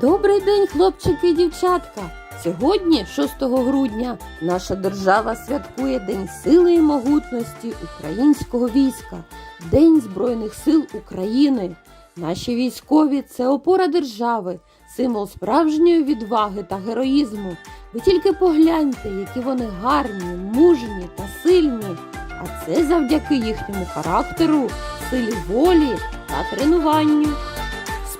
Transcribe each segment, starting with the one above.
Добрий день, хлопчики і дівчатка! Сьогодні, 6 грудня, наша держава святкує День сили і могутності українського війська, День Збройних сил України. Наші військові це опора держави, символ справжньої відваги та героїзму. Ви тільки погляньте, які вони гарні, мужні та сильні. А це завдяки їхньому характеру, силі волі та тренуванню.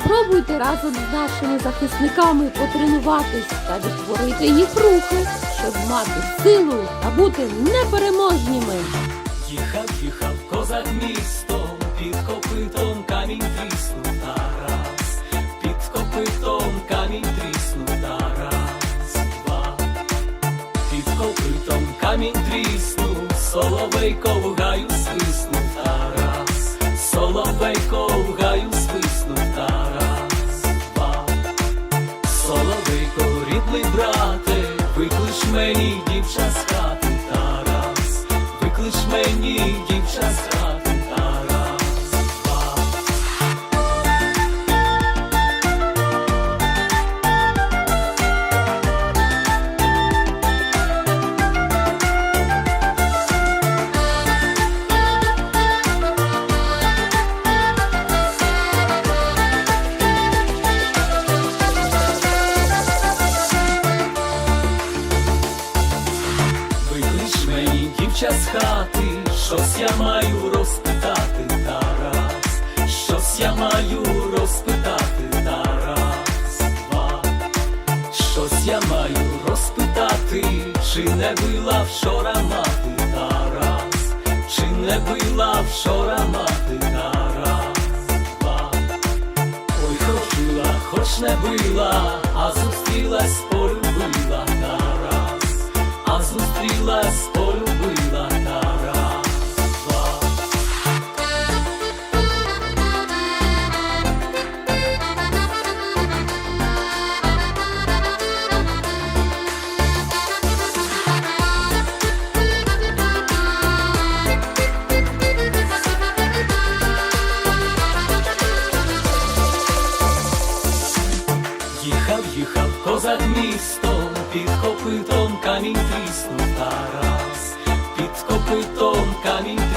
Спробуйте разом з нашими захисниками потренуватись та відтворити їх рухи, щоб мати силу та бути непереможніми. Їхав, їхав козак містом, під копитом камінь тріснув Тарас, під копитом камінь тріснув Тарас, два, під копитом камінь тріснув, соловейко в мені дівча з з хати, щось я маю розпитати, Тарас, щось я маю розпитати, Тарас, два. Щось я маю розпитати, чи не била вчора мати, Тарас, чи не била вчора мати, Тарас, два. Ой, хотіла, хоч не била, а зустрілась, полюбила Тарас, а зустрілась, козак містом, під копитом камінь тріснув Тарас, під копитом камінь.